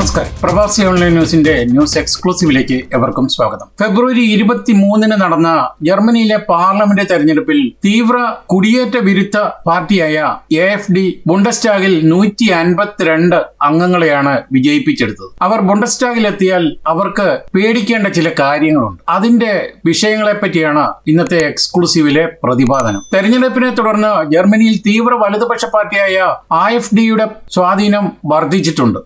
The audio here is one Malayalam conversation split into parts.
നമസ്കാരം. പ്രവാസി ഓൺലൈൻ ന്യൂസിന്റെ ന്യൂസ് എക്സ്ക്ലൂസീവിലേക്ക് എവർക്കും സ്വാഗതം. ഫെബ്രുവരി ഇരുപത്തി മൂന്നിന് നടന്ന ജർമ്മനിയിലെ പാർലമെന്റ് തെരഞ്ഞെടുപ്പിൽ തീവ്ര കുടിയേറ്റ വിരുദ്ധ പാർട്ടിയായ എ എഫ് ഡി ബുണ്ടസ്റ്റാഗിൽ നൂറ്റി അൻപത്തിരണ്ട് അംഗങ്ങളെയാണ് വിജയിപ്പിച്ചെടുത്തത്. അവർ ബുണ്ടസ്റ്റാഗിൽ എത്തിയാൽ അവർക്ക് പേടിക്കേണ്ട ചില കാര്യങ്ങളുണ്ട്. അതിന്റെ വിഷയങ്ങളെ പറ്റിയാണ് ഇന്നത്തെ എക്സ്ക്ലൂസീവിലെ പ്രതിപാദനം. തെരഞ്ഞെടുപ്പിനെ തുടർന്ന് ജർമ്മനിയിൽ തീവ്ര വലതുപക്ഷ പാർട്ടിയായ ആ എഫ് ഡിയുടെ സ്വാധീനം വർദ്ധിച്ചിട്ടുണ്ട്.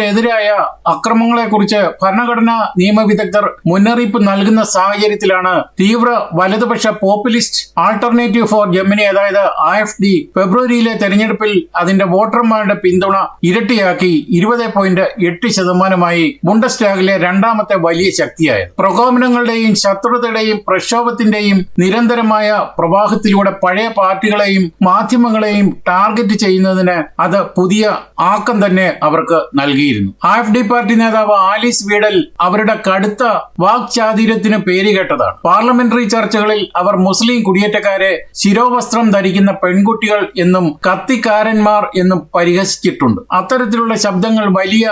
ജനാധിപത്യത്തിനെതിരായ അക്രമങ്ങളെക്കുറിച്ച് ഭരണഘടനാ നിയമവിദഗ്ധർ മുന്നറിയിപ്പ് നൽകുന്ന സാഹചര്യത്തിലാണ് തീവ്ര വലതുപക്ഷ പോപ്പുലിസ്റ്റ് ആൾട്ടർനേറ്റീവ് ഫോർ ജമ്മിനി അതായത് ഐ എഫ് ഡി ഫെബ്രുവരിയിലെ തെരഞ്ഞെടുപ്പിൽ അതിന്റെ വോട്ടർമാരുടെ പിന്തുണ ഇരട്ടിയാക്കി ഇരുപത് പോയിന്റ് എട്ട് ശതമാനമായി ബുണ്ടസ്റ്റാഗിലെ രണ്ടാമത്തെ വലിയ ശക്തിയായത്. പ്രകോപനങ്ങളുടെയും ശത്രുതയുടെയും പ്രക്ഷോഭത്തിന്റെയും നിരന്തരമായ പ്രവാഹത്തിലൂടെ പഴയ പാർട്ടികളെയും മാധ്യമങ്ങളെയും ടാർഗറ്റ് ചെയ്യുന്നതിന് അത് പുതിയ ആക്കം തന്നെ അവർക്ക് നൽകിയിരുന്നു ആ ആഫ് ഡി പാർട്ടി നേതാവ് ആലിസ് വീഡൽ അവരുടെ കടുത്ത വാക്ചാതുര്യത്തിന് പേരുകേട്ടതാണ് പാർലമെന്ററി ചർച്ചകളിൽ അവർ മുസ്ലിം കുടിയേറ്റക്കാരെ ശിരോവസ്ത്രം ധരിക്കുന്ന പെൺകുട്ടികൾ എന്നും കത്തിക്കാരന്മാർ എന്നും പരിഹസിച്ചിട്ടുണ്ട്. അത്തരത്തിലുള്ള ശബ്ദങ്ങൾ വലിയ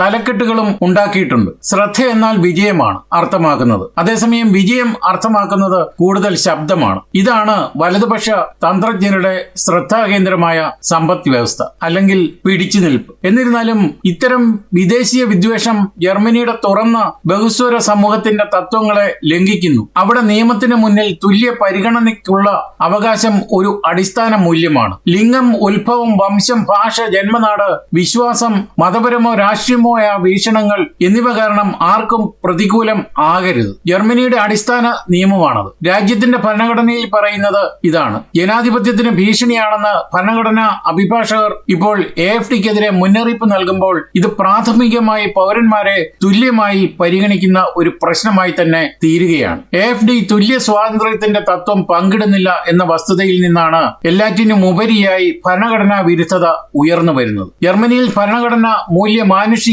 തലക്കെട്ടുകളും ഉണ്ടാക്കിയിട്ടുണ്ട്. ശ്രദ്ധ എന്നാൽ വിജയമാണ് അർത്ഥമാക്കുന്നത്. അതേസമയം വിജയം അർത്ഥമാക്കുന്നത് കൂടുതൽ ശബ്ദമാണ്. ഇതാണ് വലതുപക്ഷ തന്ത്രജ്ഞരുടെ ശ്രദ്ധാകേന്ദ്രമായ സമ്പദ് വ്യവസ്ഥ അല്ലെങ്കിൽ പിടിച്ചു നിൽപ്പ് എന്നിരുന്നാലും ഇത്തരം വിദേശീയ വിദ്വേഷം ജർമ്മനിയുടെ തുറന്ന ബഹുസ്വര സമൂഹത്തിന്റെ തത്വങ്ങളെ ലംഘിക്കുന്നു. അവിടെ നിയമത്തിന് മുന്നിൽ തുല്യ പരിഗണനയ്ക്കുള്ള അവകാശം ഒരു അടിസ്ഥാന മൂല്യമാണ്. ലിംഗം ഉത്ഭവം വംശം ഭാഷ ജന്മനാട് വിശ്വാസം മതപരമോ രാഷ്ട്രീയമോ ആയ വീക്ഷണങ്ങൾ എന്നിവ കാരണം ആർക്കും പ്രതികൂലം ആകരുത്. ജർമ്മനിയുടെ അടിസ്ഥാന നിയമമാണത്. രാജ്യത്തിന്റെ ഭരണഘടനയിൽ പറയുന്നത് ഇതാണ്. ജനാധിപത്യത്തിന് ഭീഷണിയാണെന്ന് ഭരണഘടനാ അഭിഭാഷകർ ഇപ്പോൾ എ എഫ് ഡിക്കെതിരെ മുന്നറിയിപ്പ് നൽകുമ്പോൾ ഇത് പ്രാഥമികമായി പൗരന്മാരെ തുല്യമായി പരിഗണിക്കുന്ന ഒരു പ്രശ്നമായി തന്നെ തീരുകയാണ്. എ എഫ് ഡി തുല്യ സ്വാതന്ത്ര്യത്തിന്റെ തത്വം പങ്കിടുന്നില്ല എന്ന വസ്തുതയിൽ നിന്നാണ് എല്ലാറ്റിനും ഉപരിയായി ഭരണഘടനാ വിരുദ്ധത ഉയർന്നു വരുന്നത്. ജർമ്മനിയിൽ ഭരണഘടന മൂല്യ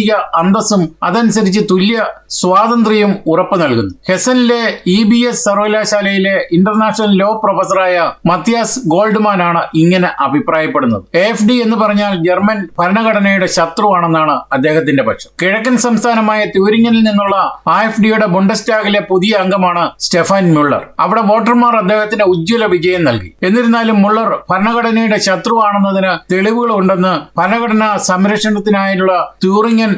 മാനുഷിക അന്തസ്സും അതനുസരിച്ച് തുല്യ സ്വാതന്ത്ര്യം ഉറപ്പു നൽകുന്നു. ഹെസനിലെ ഇ ബി എസ് സർവകലാശാലയിലെ ഇന്റർനാഷണൽ ലോ പ്രൊഫസറായ മത്യാസ് ഗോൾഡ്മാൻ ആണ് ഇങ്ങനെ അഭിപ്രായപ്പെടുന്നത്. എഫ് ഡി എന്ന് പറഞ്ഞാൽ ജർമ്മൻ ഭരണഘടനയുടെ ശത്രുവാണെന്നാണ് അദ്ദേഹത്തിന്റെ പക്ഷം. കിഴക്കൻ സംസ്ഥാനമായ ത്യൂരിങ്ങനിൽ നിന്നുള്ള ആ എഫ് ഡിയുടെ ബുണ്ടസ്റ്റാഗിലെ പുതിയ അംഗമാണ് സ്റ്റെഫാൻ മുള്ളർ. അവിടെ വോട്ടർമാർ അദ്ദേഹത്തിന് ഉജ്ജ്വല വിജയം നൽകി. എന്നിരുന്നാലും മുള്ളർ ഭരണഘടനയുടെ ശത്രുവാണെന്നതിന് തെളിവുകളുണ്ടെന്ന് ഭരണഘടനാ സംരക്ഷണത്തിനായുള്ള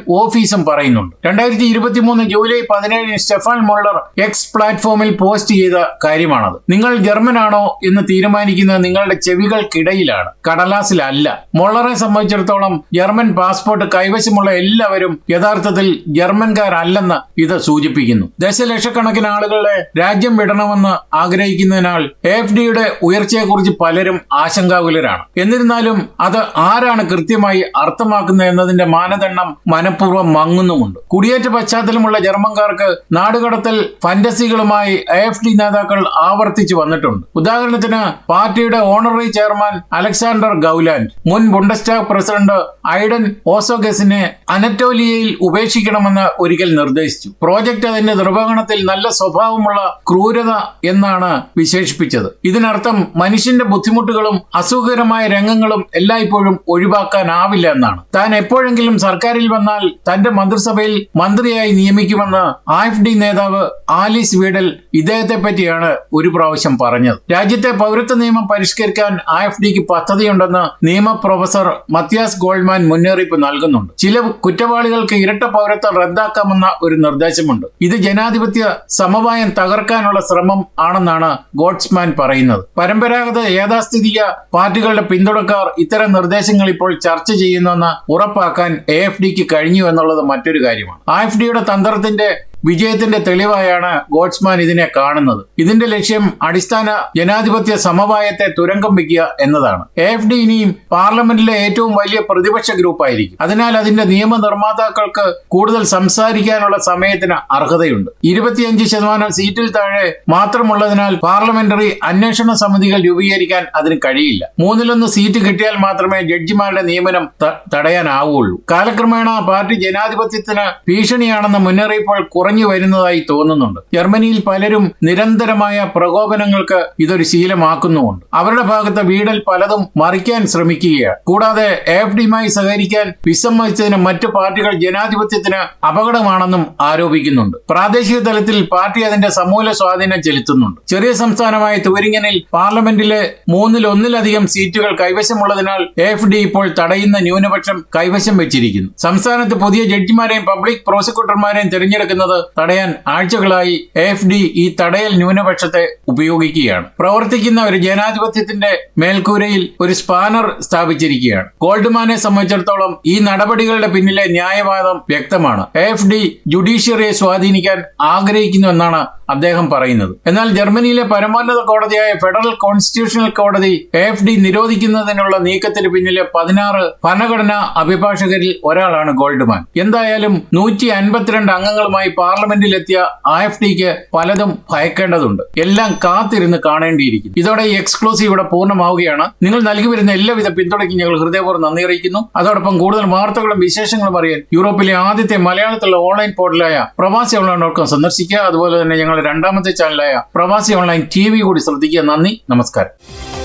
ഓഫീസും പറയുന്നുണ്ട്. രണ്ടായിരത്തി ഇരുപത്തി മൂന്ന് ജൂലൈ പതിനേഴിന് സ്റ്റെഫാൻ മുള്ളർ എക്സ് പ്ലാറ്റ്ഫോമിൽ പോസ്റ്റ് ചെയ്ത കാര്യമാണത്. നിങ്ങൾ ജർമ്മനാണോ എന്ന് തീരുമാനിക്കുന്നത് നിങ്ങളുടെ ചെവികൾക്കിടയിലാണ്. കടലാസിലല്ല. മുള്ളറെ സംബന്ധിച്ചിടത്തോളം ജർമ്മൻ പാസ്പോർട്ട് കൈവശമുള്ള എല്ലാവരും യഥാർത്ഥത്തിൽ ജർമ്മൻകാരല്ലെന്ന് ഇത് സൂചിപ്പിക്കുന്നു. ദശലക്ഷക്കണക്കിന് ആളുകളെ രാജ്യം വിടണമെന്ന് ആഗ്രഹിക്കുന്നതിനാൽ എഫ് ഡിയുടെ ഉയർച്ചയെക്കുറിച്ച് പലരും ആശങ്കാകുലരാണ്. എന്നിരുന്നാലും അത് ആരാണ് കൃത്യമായി അർത്ഥമാക്കുന്നത് എന്നതിന്റെ മാനദണ്ഡം മനഃപൂർവം മങ്ങുന്നുമുണ്ട്. കുടിയേറ്റ പശ്ചാത്തലമുള്ള ജർമ്മൻകാർക്ക് നാടുകടത്തൽ ഫന്റസികളുമായി എഫ് ഡി നേതാക്കൾ ആവർത്തിച്ചു വന്നിട്ടുണ്ട്. ഉദാഹരണത്തിന് പാർട്ടിയുടെ ഓണററി ചെയർമാൻ അലക്സാണ്ടർ ഗൗലാൻഡ് മുൻ ബുണ്ടസ്റ്റാഗ് പ്രസിഡന്റ് ഐഡൻ ഓസോഗസിനെ അനറ്റോലിയയിൽ ഉപേക്ഷിക്കണമെന്ന് ഒരിക്കൽ നിർദ്ദേശിച്ചു. പ്രോജക്റ്റ് അതിന്റെ നിർവഹണത്തിൽ നല്ല സ്വഭാവമുള്ള ക്രൂരത എന്നാണ് വിശേഷിപ്പിച്ചത്. ഇതിനർത്ഥം മനുഷ്യന്റെ ബുദ്ധിമുട്ടുകളും അസുഖകരമായ രംഗങ്ങളും എല്ലായ്പ്പോഴും ഒഴിവാക്കാനാവില്ല എന്നാണ്. താൻ എപ്പോഴെങ്കിലും സർക്കാരിൽ വന്നാൽ തന്റെ മന്ത്രിസഭയിൽ മന്ത്രിയായി നിയമിക്കുമെന്ന് ആഫ് ഡി നേതാവ് ആലീസ് വീഡൽ ഇദ്ദേഹത്തെ പറ്റിയാണ് ഒരു പ്രാവശ്യം പറഞ്ഞത്. രാജ്യത്തെ പൗരത്വ നിയമം പരിഷ്കരിക്കാൻ ആഫ് ഡിക്ക് പദ്ധതിയുണ്ടെന്ന് നിയമ പ്രൊഫസർ മത്യാസ് ഗോൾഡ്മാൻ മുന്നറിയിപ്പ് നൽകുന്നുണ്ട്. ചില കുറ്റവാളികൾക്ക് ഇരട്ട പൗരത്വം റദ്ദാക്കാമെന്ന ഒരു നിർദ്ദേശമുണ്ട്. ഇത് ജനാധിപത്യ സമവായം തകർക്കാനുള്ള ശ്രമം ആണെന്നാണ് ഗോഡ്സ്മാൻ പറയുന്നത്. പരമ്പരാഗത യാഥാസ്ഥിതിക പാർട്ടികളുടെ പിന്തുണക്കാർ ഇത്തരം നിർദ്ദേശങ്ങൾ ഇപ്പോൾ ചർച്ച ചെയ്യുന്നുവെന്ന് ഉറപ്പാക്കാൻ എ എഫ് ഡിക്ക് കഴിഞ്ഞു എന്നുള്ളത് മറ്റൊരു കാര്യമാണ്. ആ എഫ് ഡിയുടെ തന്ത്രത്തിന്റെ വിജയത്തിന്റെ തെളിവായാണ് ഗോഡ്സ്മാൻ ഇതിനെ കാണുന്നത്. ഇതിന്റെ ലക്ഷ്യം അടിസ്ഥാന ജനാധിപത്യ സമവായത്തെ തുരങ്കം വയ്ക്കുക എന്നതാണ്. എഫ് ഡി ഇനിയും പാർലമെന്റിലെ ഏറ്റവും വലിയ പ്രതിപക്ഷ ഗ്രൂപ്പായിരിക്കും. അതിനാൽ അതിന്റെ നിയമനിർമ്മാതാക്കൾക്ക് കൂടുതൽ സംസാരിക്കാനുള്ള സമയത്തിന് അർഹതയുണ്ട്. ഇരുപത്തിയഞ്ച് ശതമാനം സീറ്റിൽ താഴെ മാത്രമുള്ളതിനാൽ പാർലമെന്ററി അന്വേഷണ സമിതികൾ രൂപീകരിക്കാൻ അതിന് കഴിയില്ല. മൂന്നിലൊന്ന് സീറ്റ് കിട്ടിയാൽ മാത്രമേ ജഡ്ജിമാരുടെ നിയമനം തടയാനാവുള്ളൂ. കാലക്രമേണ പാർട്ടി ജനാധിപത്യത്തിന് ഭീഷണിയാണെന്ന മുന്നറിയിപ്പുകൾ കുറഞ്ഞു കുറഞ്ഞു വരുന്നതായി തോന്നുന്നുണ്ട്. ജർമ്മനിയിൽ പലരും നിരന്തരമായ പ്രകോപനങ്ങൾക്ക് ഇതൊരു ശീലമാക്കുന്നുമുണ്ട്. അവരുടെ ഭാഗത്ത് വീടൽ പലതും മറിക്കാൻ ശ്രമിക്കുകയാണ്. കൂടാതെ എഫ് ഡിയുമായി സഹകരിക്കാൻ വിസമ്മതിച്ചതിന് മറ്റു പാർട്ടികൾ ജനാധിപത്യത്തിന് അപകടമാണെന്നും ആരോപിക്കുന്നുണ്ട്. പ്രാദേശിക തലത്തിൽ പാർട്ടി അതിന്റെ സമൂല സ്വാധീനം ചെലുത്തുന്നുണ്ട്. ചെറിയ സംസ്ഥാനമായ തുവരിങ്ങനിൽ പാർലമെന്റിലെ മൂന്നിൽ ഒന്നിലധികം സീറ്റുകൾ കൈവശമുള്ളതിനാൽ എഫ് ഡി ഇപ്പോൾ തടയുന്ന ന്യൂനപക്ഷം കൈവശം വെച്ചിരിക്കുന്നു. സംസ്ഥാനത്ത് പുതിയ ജഡ്ജിമാരെയും പബ്ലിക് പ്രോസിക്യൂട്ടർമാരെയും തിരഞ്ഞെടുക്കുന്നത് തടയാൻ ആഴ്ചകളായി എഫ് ഡി ഈ തടയൽ ന്യൂനപക്ഷത്തെ ഉപയോഗിക്കുകയാണ്. പ്രവർത്തിക്കുന്ന ഒരു ജനാധിപത്യത്തിന്റെ മേൽക്കൂരയിൽ ഒരു സ്പാനർ സ്ഥാപിച്ചിരിക്കുകയാണ്. ഗോൾഡ്മാനെ സംബന്ധിച്ചിടത്തോളം ഈ നടപടികളുടെ പിന്നിലെ ന്യായവാദം വ്യക്തമാണ്. എഫ് ഡി ജുഡീഷ്യറിയെ സ്വാധീനിക്കാൻ ആഗ്രഹിക്കുന്നുവെന്നാണ് അദ്ദേഹം പറയുന്നത്. എന്നാൽ ജർമ്മനിയിലെ പരമോന്നത കോടതിയായ ഫെഡറൽ കോൺസ്റ്റിറ്റ്യൂഷണൽ കോടതി എഫ് ഡി നിരോധിക്കുന്നതിനുള്ള നീക്കത്തിന് പിന്നിലെ പതിനാറ് ഭരണഘടനാ അഭിഭാഷകരിൽ ഒരാളാണ് ഗോൾഡ്മാൻ. എന്തായാലും നൂറ്റി അൻപത്തിരണ്ട് അംഗങ്ങളുമായി പാർലമെന്റിലെത്തിയ ആ എഫ് ഡിക്ക് പലതും ഭയക്കേണ്ടതുണ്ട്. എല്ലാം കാത്തിരുന്ന് കാണേണ്ടിയിരിക്കുന്നു. ഇതോടെ ഈ എക്സ്ക്ലൂസീവ് ഇവിടെ പൂർണമാവുകയാണ്. നിങ്ങൾ നൽകി വരുന്ന എല്ലാവിധ പിന്തുണയ്ക്കും ഞങ്ങൾ ഹൃദയപൂർവം നന്ദി അറിയിക്കുന്നു. അതോടൊപ്പം കൂടുതൽ വാർത്തകളും വിശേഷങ്ങളും അറിയാൻ യൂറോപ്പിലെ ആദ്യത്തെ മലയാളത്തിലുള്ള ഓൺലൈൻ പോർട്ടലായ പ്രവാസി ഓൺലൈൻ ഡോട്ട് കോം സന്ദർശിക്കുക. അതുപോലെ തന്നെ ഞങ്ങളുടെ രണ്ടാമത്തെ ചാനലായ പ്രവാസി ഓൺലൈൻ ടി കൂടി ശ്രദ്ധിക്കുക. നന്ദി നമസ്കാരം.